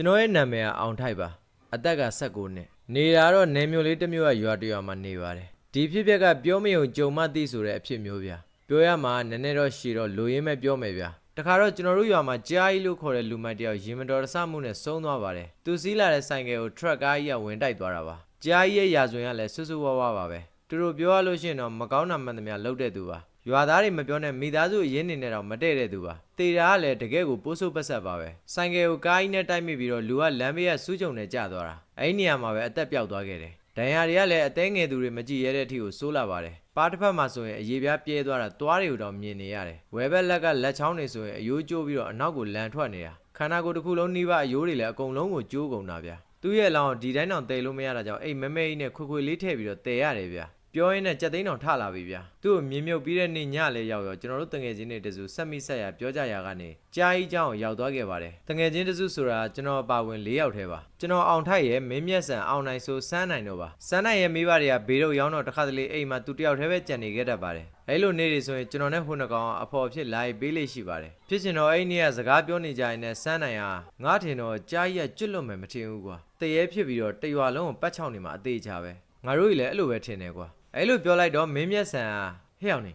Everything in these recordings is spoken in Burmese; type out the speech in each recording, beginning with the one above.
ကျွန်တော်ရဲ့နာမည်ကအောင်ထိုက်ပါအသက်က16နှစ်နေတာတော့နေမျိုးလေးတစ်မျိုးကရွာတစ်ရွာမှာနေပါတယ်ဒီဖြစ်ပျက်ကပြောမယုံကြုံမသိဆိုတဲ့အဖြစ်မျိုးဗျာပြောရမှာနည်းနည်းတော့ရှည်တော့လူရင်းမဲ့ပြောမယ်ဗျာတခါတော့ကျွန်တော်တို့ရွာမှာကြားကြီးလို့ခေါ်တဲ့လူမိုက်တယောက်ရင်မတော်တဆမှုနဲ့ဆုံးသွားပါတယ်သူစီးလာတဲ့ဆိုင်ကယ်ကိုထရက်ကားကြီးကဝင်တိုက်သွားတာပါကြားကြီးရဲ့ရာဇဝင်ကလည်းဆွဆွဝါးဝါပါပဲသူတို့ပြောရလို့ရှိရင်တော့မကောင်းတာမှန်သမျှလုပ်တဲ့သူပါ ရွာသားတွေမပြောနဲ့မိသားစုအရင်းနေနဲ့တော့မတည့်တဲ့သူပါတေတာကလည်းတကယ်ကိုပိုးဆိုးပတ်ဆက်ပါပဲဆိုင်ကယ်ကိုကားကြီးနဲ့တိုက်မိပြီးတော့လူကလမ်းဘေးကစူးကြုံနဲ့ကျသွားတာအဲ့ဒီနေရာမှာပဲအသက်ပြောက်သွားခဲ့တယ်ဒဏ်ရာတွေကလည်းအသေးငယ်သူတွေမကြည့်ရတဲ့အထိကိုဆိုးလာပါတယ်ပါတစ်ဖက်မှာဆိုရင်အရေးပြားပြဲသွားတာသွားတွေကိုတော့မြင်နေရတယ်ဝဲဘက်လက်ကလက်ချောင်းတွေဆိုရင်အယိုးကျိုးပြီးတော့အနောက်ကိုလန်ထွက်နေတာခန္ဓာကိုယ်တစ်ခုလုံးနှီးပါအယိုးတွေလည်းအကုန်လုံးကိုကျိုးကုန်တာဗျာသူ့ရဲ့အလောင်းကိုဒီတိုင်းတော့တည်လို့မရတာကြောင့်အိမ်မဲမဲကြီးနဲ့ခွေခွေလေးထည့်ပြီးတော့တည်ရတယ်ဗျာ ပြောရင်းနဲ့ကြက်သိန်းတော်ထလာပြီဗျာသူ့ကိုမြင်မြုပ်ပြီးတဲ့နေ့ညလည်းရောက်ရောကျွန်တော်တို့တငယ်ချင်းတွေတစုဆက်မိဆက်ရပြောကြရကနေကြားကြီးကြောင်းရောက်သွားခဲ့ပါတယ်တငယ်ချင်းတစုဆိုတာကျွန်တော်အပါဝင်၄ယောက်ထဲပါကျွန်တော်အောင်ထိုက်ရဲ့မင်းမြက်ဆန်အောင်နိုင်ဆိုစမ်းနိုင်တော့ပါစမ်းနိုင်ရဲ့မိဘတွေကဘေးတော့ရောက်တော့တခါတလေအိမ်မှာသူတယောက်တည်းပဲကြံနေခဲ့တတ်ပါတယ်အဲ့လိုနေ့တွေဆိုရင်ကျွန်တော်နဲ့ဟိုနှကောင်အဖော်ဖြစ်လာပေးလေးရှိပါတယ်ဖြစ်ချင်တော့အဲ့နေ့ကစကားပြောနေကြရင်လည်းစမ်းနိုင်ဟာငါထင်တော့ကြားကြီးကကျွတ်လွတ်မယ်မထင်ဘူးကွာတရေဖြစ်ပြီးတော့တရွာလုံးကိုပတ်ချောင်းနေမှာအသေးချပဲငါတို့ကြီးလည်းအဲ့လိုပဲထင်တယ်ကွာ အဲ့လိုပြောလိုက်တော့မင်းမျက်စံဟာဟဲ့အောင်နေ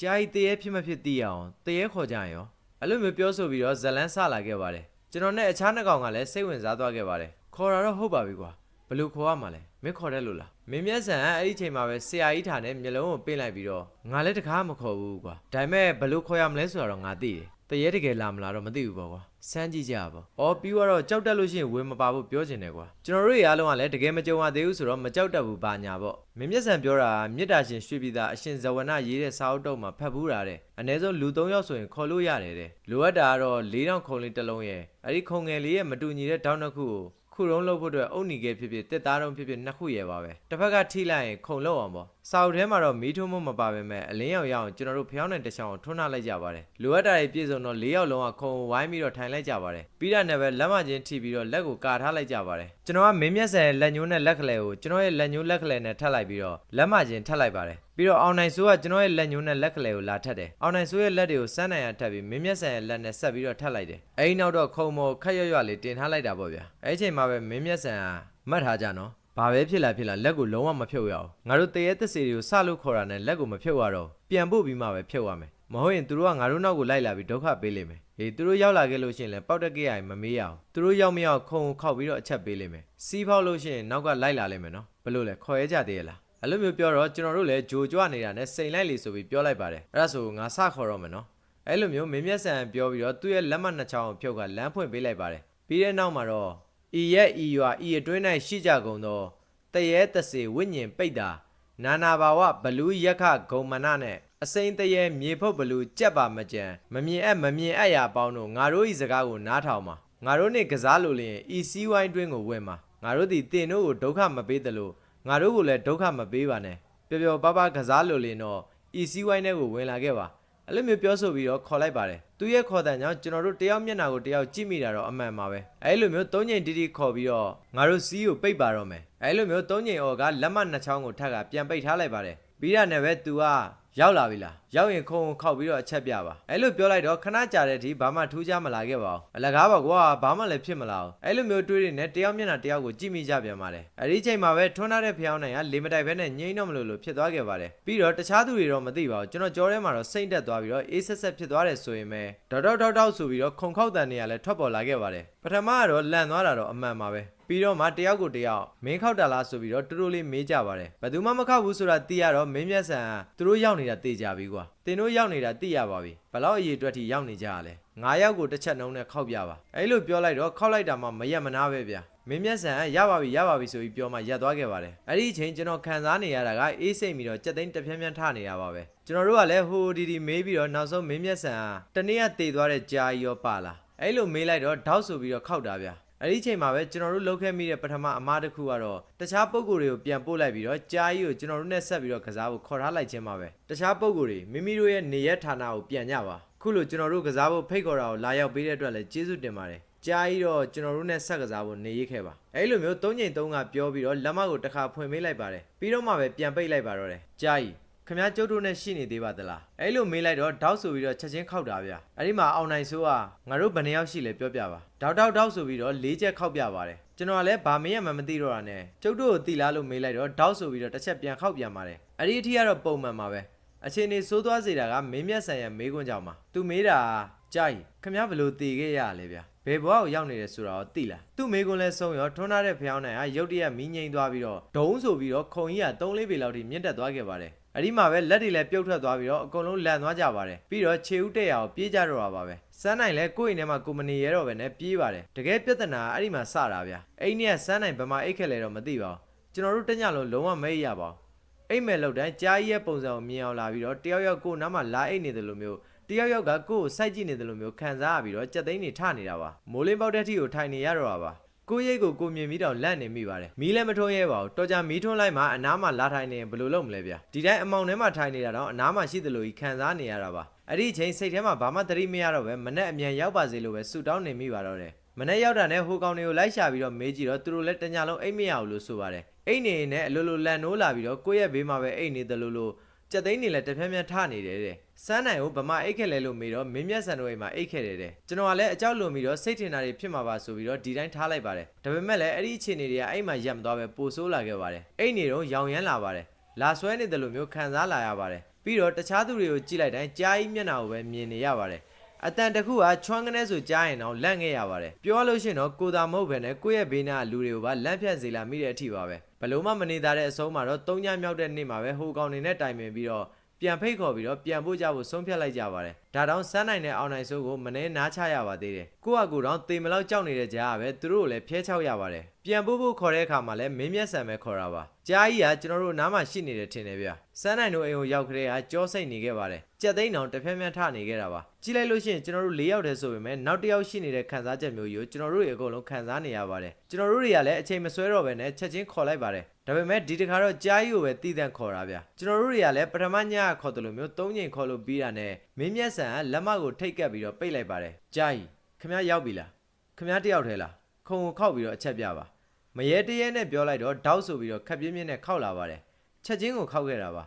ကြားကြီးတရေဖြစ်မဖြစ်သိရအောင်တရေခေါ်ကြရင်ရောအဲ့လိုမျိုးပြောဆိုပြီးတော့ဇလန်းဆလာခဲ့ပါတယ်ကျွန်တော်နဲ့အခြားနှစ်ကောင်ကလည်းစိတ်ဝင်စားသွားခဲ့ပါတယ်ခေါ်တာတော့ဟုတ်ပါပြီကွာဘယ်လို့ခေါ်ရမှာလဲမင်းခေါ်တယ်လို့လားမင်းမျက်စံကအဲ့ဒီချိန်မှာပဲဆရာကြီးထားနဲ့မျက်လုံးကိုပေးလိုက်ပြီးတော့ငါလည်းတကားမခေါ်ဘူးကွာဒါပေမဲ့ဘယ်လို့ခေါ်ရမလဲဆိုတော့ငါသိတယ် တရေတကယ်လာမလားတော့မသိဘူးပေါ့ကွာစမ်းကြည့်ကြပါ။အော်ပြီးတော့ကြောက်တက်လို့ရှိရင်ဝင်မပါဘူးပြောချင်တယ်ကွာ။ကျွန်တော်တို့ရအားလုံးကလည်းတကယ်မကြုံရသေးဘူးဆိုတော့မကြောက်တတ်ဘူးပါညာပေါ့။မင်းမျက်စံပြောတာမေတ္တာရှင်ရွှေပြည်သားအရှင်ဇဝနရေးတဲ့စာအုပ်တုပ်မှာဖတ်ဘူးတာတဲ့အနည်းဆုံးလူ၃ယောက်ဆိုရင်ခေါ်လို့ရတယ်တဲ့။လိုအပ်တာကတော့၄000ခုံလေးတစ်လုံးရဲ့အဲ့ဒီခုံငယ်လေးရဲ့မတူညီတဲ့တောင်းတစ်ခုကိုခုလုံးလို့ဖို့အတွက်အုတ်နီကဲဖြစ်ဖြစ်တစ်သားတုံးဖြစ်ဖြစ်နှစ်ခုရဲပါပဲတစ်ဖက်ကထိလိုက်ရင်ခုံလောက်အောင်ပေါ့ စာအုပ်ထဲမှာတော့မီးထိုးမမပါပဲမဲ့အလင်းရောက်ရအောင်ကျွန်တော်တို့ဖျောင်းတဲ့တစ်ချောင်းကိုထွန်းနှလိုက်ကြပါတယ်လိုအပ်တာတွေပြည့်စုံတော့၄ယောက်လုံးကခုံကိုဝိုင်းပြီးတော့ထိုင်လိုက်ကြပါတယ်ပြီးတာနဲ့ပဲလက်မချင်းထိပြီးတော့လက်ကိုကာထားလိုက်ကြပါတယ်ကျွန်တော်ကမင်းမျက်စံရဲ့လက်ညှိုးနဲ့လက်ကလေးကိုကျွန်တော်ရဲ့လက်ညှိုးလက်ကလေးနဲ့ထပ်လိုက်ပြီးတော့လက်မချင်းထပ်လိုက်ပါတယ်ပြီးတော့အောင်နိုင်ဆိုးကကျွန်တော်ရဲ့လက်ညှိုးနဲ့လက်ကလေးကိုလာထပ်တယ်အောင်နိုင်ဆိုးရဲ့လက်တွေကိုစမ်းနိုင်ရထပ်ပြီးမင်းမျက်စံရဲ့လက်နဲ့ဆက်ပြီးတော့ထပ်လိုက်တယ်အဲဒီနောက်တော့ခုံမော်ခက်ရွရွလေးတင်ထားလိုက်တာပေါ့ဗျာအဲဒီချိန်မှာပဲမင်းမျက်စံကမှတ်ထားကြနော် ဘာပဲဖြစ်လာဖြစ်လာလက်ကိုလုံးဝမဖြုတ်ရအောင်ငါတို့တရေသက်စီတွေကိုစလို့ခေါ်တာနဲ့လက်ကိုမဖြုတ်ရတော့ပြန်ပို့ပြီးမှပဲဖြုတ်ရမယ်မဟုတ်ရင်သူတို့ကငါတို့နောက်ကိုလိုက်လာပြီးဒုက္ခပေးလိမ့်မယ်အေးသူတို့ရောက်လာခဲ့လို့ရှိရင်လည်းပေါက်တက်ကြရရင်မမေးရအောင်သူတို့ရောက်မရောက်ခုံကိုခောက်ပြီးတော့အချက်ပေးလိမ့်မယ်စီးဖောက်လို့ရှိရင်နောက်ကလိုက်လာလိမ့်မယ်နော်ဘယ်လိုလဲခေါ်ရဲကြသေးရလားအဲ့လိုမျိုးပြောတော့ကျွန်တော်တို့လည်းဂျိုကြွနေတာနဲ့စိန်လိုက်လေဆိုပြီးပြောလိုက်ပါတယ်အဲ့ဒါဆိုငါစခေါ်တော့မယ်နော်အဲ့လိုမျိုးမင်းမျက်စံပြောပြီးတော့သူ့ရဲ့လက်မနှစ်ချောင်းကိုဖြုတ်ကလမ်းဖွင့်ပေးလိုက်ပါတယ်ပြီးတဲ့နောက်မှာတော့ ဤရဲ့ဤရွာဤအတွင်း၌ရှိကြကုန်သောတရေတစေဝိညာဉ်ပိတ်တာနာနာဘာဝဘလူးရက်ခဂုံမနနဲ့အစိမ့်တရေမြေဖုတ်ဘလူးကြက်ပါမကြံမမြင်အပ်မမြင်အပ်ရာပေါင်းတို့ငါတို့ဤစကားကိုနားထောင်ပါငါတို့နေကစားလို့လျင်ဤစည်းဝိုင်းတွင်းကိုဝင်ပါငါတို့သည်တင်တို့ကိုဒုက္ခမပေးသလိုငါတို့ကိုလည်းဒုက္ခမပေးပါနဲ့ပျော်ပျော်ပါးပါးကစားလို့လျင်တော့ဤစည်းဝိုင်းထဲကိုဝင်လာခဲ့ပါ အဲ့လိုမျိုးပြောဆိုပြီးတော့ခေါ်လိုက်ပါတယ်သူရဲ့ခေါ်တဲ့ကြောင့်ကျွန်တော်တို့တယောက်မျက်နှာကိုတယောက်ကြည့်မိတာတော့အမှန်ပါပဲအဲ့လိုမျိုးသုံးချိန်တီးတီးခေါ်ပြီးတော့ငါတို့စီးကိုပိတ်ပါတော့မယ်အဲ့လိုမျိုးသုံးချိန်အော်ကလက်မနှစ်ချောင်းကိုထပ်ကပြန်ပိတ်ထားလိုက်ပါတယ် ပြီးတာနဲ့ပဲ तू ကရောက်လာပြီလားရောက်ရင်ခုံကိုခောက်ပြီးတော့အချက်ပြပါအဲ့လိုပြောလိုက်တော့ခဏကြာတဲ့အထိဘာမှထူးခြားမလာခဲ့ပါဘူးအလကားပါကွာဘာမှလည်းဖြစ်မလာဘူးအဲ့လိုမျိုးတွေးနေတယောက်မျက်နှာတယောက်ကိုကြည့်မိကြပြန်ပါတယ်အဲ့ဒီချိန်မှာပဲထွန်းထားတဲ့ဖျောင်းနိုင်ကလေမတိုက်ဘဲနဲ့ငိမ့်တော့မလို့လို့ဖြစ်သွားခဲ့ပါတယ်ပြီးတော့တခြားသူတွေတော့မသိပါဘူးကျွန်တော်ကြောထဲမှာတော့စိတ်တက်သွားပြီးတော့အေးဆက်ဆက်ဖြစ်သွားတယ်ဆိုရင်ပဲဒေါက်တောက်တောက်တောက်ဆိုပြီးတော့ခုံခောက်တန်တွေကလည်းထွက်ပေါ်လာခဲ့ပါတယ်ပထမကတော့လန့်သွားတာတော့အမှန်ပါပဲ ပြီးတော့မှတယောက်ကိုတယောက်မင်းခောက်တာလားဆိုပြီးတော့တူတူလေးမေးကြပါတယ်ဘယ်သူမှမခောက်ဘူးဆိုတာသိရတော့မင်းမျက်စံကသူတို့ရောက်နေတာသိကြပြီကွာတင်တို့ရောက်နေတာသိရပါပြီဘယ်လောက်အရေးအတွက်ထိရောက်နေကြရလဲငါးယောက်ကိုတစ်ချက်နှုံးနဲ့ခောက်ပြပါအဲ့လိုပြောလိုက်တော့ခောက်လိုက်တာမှမရက်မနာပဲဗျာမင်းမျက်စံကရပါပြီရပါပြီဆိုပြီးပြောမှရက်သွားခဲ့ပါတယ်အဲ့ဒီအချိန်ကျွန်တော်ခံစားနေရတာကအေးစိတ်ပြီးတော့ကြက်သိန်းတစ်ဖြန်းဖြန်းထနေရပါပဲကျွန်တော်တို့ကလည်းဟိုဒီဒီမေးပြီးတော့နောက်ဆုံးမင်းမျက်စံကတနေ့ကတည်သွားတဲ့ကြာကြီးရောပါလာအဲ့လိုမေးလိုက်တော့ထောက်ဆိုပြီးတော့ခောက်တာဗျာ အဲ့ဒီချိန်မှာပဲကျွန်တော်တို့လုပ်ခဲ့မိတဲ့ပထမအမားတစ်ခုကတော့တခြားပုံကိုယ်တွေကိုပြန်ပို့လိုက်ပြီးတော့ကြားကြီးကိုကျွန်တော်တို့နဲ့ဆက်ပြီးတော့ကစားဖို့ခေါ်ထားလိုက်ခြင်းပါပဲတခြားပုံကိုယ်တွေမိမိတို့ရဲ့နေရက်ဌာနကိုပြန်ကြပါခုလိုကျွန်တော်တို့ကစားဖို့ဖိတ်ခေါ်တာကိုလာရောက်ပေးတဲ့အတွက်လည်းကျေးဇူးတင်ပါတယ်ကြားကြီးတော့ကျွန်တော်တို့နဲ့ဆက်ကစားဖို့နေရခဲ့ပါအဲ့လိုမျိုး၃ချိန်၃ကပြောပြီးတော့လက်မကိုတစ်ခါဖွင့်ပေးလိုက်ပါတယ်ပြီးတော့မှပဲပြန်ပိတ်လိုက်ပါတော့တယ်ကြားကြီး ခမ ्या ကျုပ်တို့နဲ့ရှိနေသေးပါသလားအဲ့လိုမေးလိုက်တော့တောက်ဆိုပြီးတော့ချက်ချင်းခောက်တာဗျအဲ့ဒီမှာအောင်နိုင်ဆိုးကငါတို့ဘယ်နှယောက်ရှိလဲပြောပြပါတောက်တောက်တောက်ဆိုပြီးတော့လေးချက်ခောက်ပြပါတယ်ကျွန်တော်ကလည်းဗာမင်းရမှမသိတော့တာနဲ့ကျုပ်တို့ကိုတီလားလို့မေးလိုက်တော့တောက်ဆိုပြီးတော့တစ်ချက်ပြန်ခောက်ပြန်ပါတယ်အဲ့ဒီအထိကတော့ပုံမှန်ပါပဲအချိန်နေစိုးသွားစေတာကမင်းမြတ်ဆန်ရဲ့မေးခွန်းကြောင့်ပါသူမေးတာကြာကြီးခမ ्या ဘယ်လိုတည်ခဲ့ရလဲဗျဘယ်ဘဝကိုရောက်နေတယ်ဆိုတာကိုသိလားသူ့မေးခွန်းလဲဆုံးရောထွန်းထားတဲ့ဖျောင်းနိုင်ဟာရုတ်တရက်မီးငိမ့်သွားပြီးတော့ဒုံးဆိုပြီးတော့ခုံကြီးက3လေးပေလောက်ထိမြင့်တက်သွားခဲ့ပါတယ် အဲ့ဒီမှာပဲလက်တွေလည်းပြုတ်ထွက်သွားပြီးတော့အကုန်လုံးလန်သွားကြပါတယ်ပြီးတော့ခြေဦးတက်ရအောင်ပြေးကြတော့တာပါပဲစမ်းနိုင်လဲကိုယ့်အိမ်ထဲမှာကိုမနေရတော့ပဲနဲ့ပြေးပါတယ်တကယ်ပြဿနာအဲ့ဒီမှာစတာဗျအိမ်နဲ့စမ်းနိုင်ဘယ်မှာအိတ်ခက်လဲတော့မသိပါဘူးကျွန်တော်တို့တညလုံးလုံးဝမအိပ်ရပါဘူးအိမ်မဲ့လောက်တိုင်းကြားကြီးရဲ့ပုံစံကိုမြင်အောင်လာပြီးတော့တယောက်ယောက်ကိုနားမှာလာအိတ်နေတယ်လို့မျိုးတယောက်ယောက်ကကိုယ်ကိုစိုက်ကြည့်နေတယ်လို့မျိုးခံစားရပြီးတော့ကြက်သိန်းတွေထနေတာပါမိုးလင်းပေါက်တဲ့ထိကိုထိုင်နေရတော့တာပါ ကိုယ့်ရိတ်ကိုကိုယ်မြင်ပြီးတော့လန့်နေမိပါတယ်မီးလည်းမထွန်းရဲပါဘူးတော်ကြမီးထွန်းလိုက်မှအနားမှာလာထိုင်နေရင်ဘယ်လိုလုပ်မလဲဗျာဒီတိုင်းအမောင်ထဲမှာထိုင်နေတာတော့အနားမှာရှိတယ်လို့ကြီးခံစားနေရတာပါအဲ့ဒီအချိန်စိတ်ထဲမှာဘာမှသတိမရတော့ပဲမနဲ့အမြန်ရောက်ပါစေလို့ပဲဆူတောင်းနေမိပါတော့တယ်မနဲ့ရောက်တာနဲ့ဟိုကောင်တွေကိုလိုက်ရှာပြီးတော့မေးကြည့်တော့သူတို့လည်းတညလုံးအိတ်မရဘူးလို့ဆိုပါတယ်အိတ်နေရင်လည်းအလိုလိုလန်နိုးလာပြီးတော့ကိုယ့်ရဲ့ဘေးမှာပဲအိတ်နေတယ်လို့လို့ ကြက်သိန်းနေလဲတဖြန်းဖြန်းထနေတယ်တဲ့စမ်းနိုင်ကိုဗမာအိတ်ခဲ့လဲလို့မေးတော့မင်းမြတ်ဆန်တို့အိမ်မှာအိတ်ခဲ့တယ်တဲ့ကျွန်တော်ကလည်းအကြောက်လွန်ပြီးတော့စိတ်ထင်တာတွေဖြစ်မှာပါဆိုပြီးတော့ဒီတိုင်းထားလိုက်ပါတယ်ဒါပေမဲ့လည်းအဲ့ဒီအခြေအနေတွေကအိမ်မှာရက်မသွားပဲပိုဆိုးလာခဲ့ပါတယ်အိတ်နေတော့ရောင်ရမ်းလာပါတယ်လာဆွဲနေတယ်လို့မျိုးခံစားလာရပါတယ်ပြီးတော့တခြားသူတွေကိုကြည့်လိုက်တိုင်းကြားကြီးမျက်နှာကိုပဲမြင်နေရပါတယ် အတန်တခုကချွမ်းကနေဆိုကြားရင်တော့လန့်ခဲ့ရပါတယ်ပြောလို့ရှိရင်တော့ကိုသာမဟုတ်ပဲနဲ့ကိုယ့်ရဲ့ဘေးနားကလူတွေကိုပါလန့်ဖြတ်စေလာမိတဲ့အထိပါပဲဘလို့မှမနေသားတဲ့အဆုံးမှာတော့သုံးညမြောက်တဲ့နေ့မှာပဲဟိုကောင်နေနဲ့တိုင်ပင်ပြီးတော့ ပြန်ဖိတ်ခေါ်ပြီးတော့ပြန်ဖို့ကြဖို့ဆုံးဖြတ်လိုက်ကြပါတယ်ဒါတောင်စမ်းနိုင်တဲ့အောင်နိုင်စိုးကိုမနှဲနားချရပါသေးတယ်ကိုကကိုတော့တေမလောက်ကြောက်နေတဲ့ကြားကပဲသူတို့ကိုလည်းဖျဲချောက်ရပါတယ်ပြန်ဖို့ဖို့ခေါ်တဲ့အခါမှာလည်းမင်းမျက်ဆံပဲခေါ်တာပါကြားကြီးကကျွန်တော်တို့နားမှာရှိနေတယ်ထင်တယ်ဗျစမ်းနိုင်တို့အိမ်ကိုရောက်ခတဲ့ကကြောစိတ်နေခဲ့ပါတယ်ကြက်သိန်းတောင်တစ်ဖက်ဖက်ထနေခဲ့တာပါကြည့်လိုက်လို့ရှိရင်ကျွန်တော်တို့၄ယောက်တည်းဆိုပေမဲ့နောက်တစ်ယောက်ရှိနေတဲ့ခံစားချက်မျိုးကိုကျွန်တော်တို့တွေအကုန်လုံးခံစားနေရပါတယ်ကျွန်တော်တို့တွေကလည်းအချိန်မဆွဲတော့ဘဲနဲ့ချက်ချင်းခေါ်လိုက်ပါတယ် ဒါပေမဲ့ဒီတခါတော့ကြားကြီးကိုပဲတည်တံ့ခေါ်တာဗျကျွန်တော်တို့တွေကလည်းပထမညကခေါ်တယ်လို့မျိုး၃ချိန်ခေါ်လို့ပြီးတာနဲ့မင်းမျက်ဆန်ကလက်မကိုထိတ်ကပ်ပြီးတော့ပိတ်လိုက်ပါတယ်ကြားကြီးခမရောက်ပြီလားခမတယောက်ထဲလားခုံကိုခောက်ပြီးတော့အချက်ပြပါမရဲတရဲနဲ့ပြောလိုက်တော့တောက်ဆိုပြီးတော့ခက်ပြင်းပြင်းနဲ့ခောက်လာပါတယ်ချက်ချင်းကိုခောက်ခဲ့တာပါ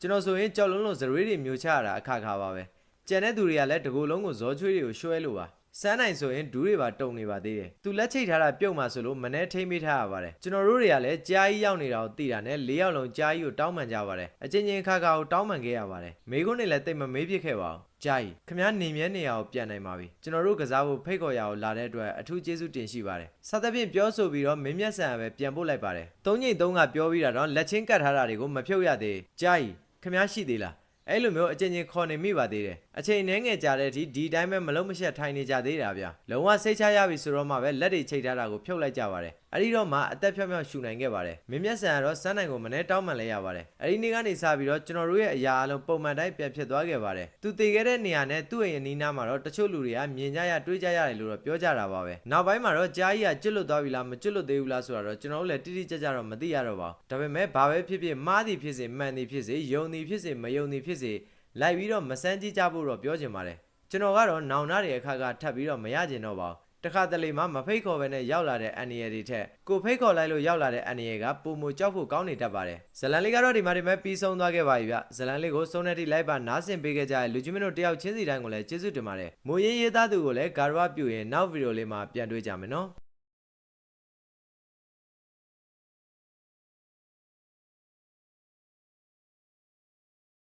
ကျွန်တော်ဆိုရင်ကြောက်လုံးလုံးဇရွေးတွေမျိုးချရတာအခါခါပါပဲကြံတဲ့သူတွေကလည်းတကူလုံးကိုဇောချွေးတွေကိုရွှဲလို့ပါ စမ်းနိုင်ဆိုရင်ဒူးတွေပါတုံနေပါသေးတယ်သူလက်ချိတ်ထားတာပြုတ်မှဆိုလို့မနှဲထိမ့်မိထားရပါတယ်ကျွန်တော်တို့တွေကလည်းကြားကြီးရောက်နေတာကိုသိတာနဲ့၄ယောက်လုံးကြားကြီးကိုတောင်းပန်ကြပါတယ်အချင်းချင်းခါခါကိုတောင်းပန်ခဲ့ရပါတယ်မိကုန်းတွေလည်းတိတ်မမေးပြစ်ခဲ့ပါဘူးကြားကြီးခမားနေမြဲနေရအောင်ပြန်နိုင်ပါပြီကျွန်တော်တို့ကစားဖို့ဖိတ်ခေါ်ရအောင်လာတဲ့အတွက်အထူးကျေးဇူးတင်ရှိပါတယ်စသဖြင့်ပြောဆိုပြီးတော့မင်းမျက်ဆန်ပဲပြန်ပို့လိုက်ပါတယ်သုံးညိတ်သုံးကပြောပြီးတာတော့လက်ချင်းကတ်ထားတာတွေကိုမဖြုတ်ရသေးကြားကြီးခမားရှိသေးလား အဲ့လိုမျိုးအချင်းချင်းခေါ်နေမိပါသေးတယ်အချိန်နှဲငယ်ကြတဲ့အထိဒီတိုင်းပဲမလုံးမရှက်ထိုင်နေကြသေးတာဗျလုံးဝစိတ်ချရပြီဆိုတော့မှပဲလက်တွေချိတ်ထားတာကိုဖြုတ်လိုက်ကြပါတယ် အဲ့ဒီတော့မှအသက်ဖြောက်ဖြောက်ရှူနိုင်ခဲ့ပါတယ်မင်းမျက်စံကတော့စမ်းနိုင်ကိုမနဲ့တောင်းပန်လဲရပါတယ်အဲ့ဒီနေ့ကနေစပြီးတော့ကျွန်တော်တို့ရဲ့အရာအလုံးပုံမှန်တိုင်းပြန်ဖြစ်သွားခဲ့ပါတယ်သူတည်ခဲ့တဲ့နေရာနဲ့သူ့ရဲ့အနီးနားမှာတော့တချို့လူတွေကမြင်ကြရတွေးကြရတယ်လို့တော့ပြောကြတာပါပဲနောက်ပိုင်းမှာတော့ကြားကြီးကကျွတ်လွတ်သွားပြီလားမကျွတ်လွတ်သေးဘူးလားဆိုတာတော့ကျွန်တော်တို့လည်းတိတိကျကျတော့မသိရတော့ပါဘူးဒါပေမဲ့ဘာပဲဖြစ်ဖြစ်မှားသည်ဖြစ်စေမှန်သည်ဖြစ်စေယုံသည်ဖြစ်စေမယုံသည်ဖြစ်စေလိုက်ပြီးတော့မစမ်းကြည့်ကြဖို့တော့ပြောချင်ပါတယ်ကျွန်တော်ကတော့နောင်နာတွေအခါကထပ်ပြီးတော့မရကျင်တော့ပါဘူး တခါတလေမှမဖိတ်ခေါ်ပဲနဲ့ရောက်လာတဲ့အန်နီရယ်တွေထက်ကိုဖိတ်ခေါ်လိုက်လို့ရောက်လာတဲ့အန်နီရယ်ကပုံမကြောက်ဖို့ကောင်းနေတတ်ပါတယ်ဇလန်လေးကတော့ဒီမှာဒီမဲ့ပြီးဆုံးသွားခဲ့ပါပြီဗျဇလန်လေးကိုစုံနေတိလိုက်ပါနားဆင်ပေးခဲ့ကြတဲ့လူကြီးမင်းတို့တယောက်ချင်းစီတိုင်းကိုလည်းကျေးဇူးတင်ပါတယ်မိုးရင်းရေးသားသူကိုလည်းဂါရဝပြုရင်နောက်ဗီဒီယိုလေးမှာပြန်တွေ့ကြမယ်နော်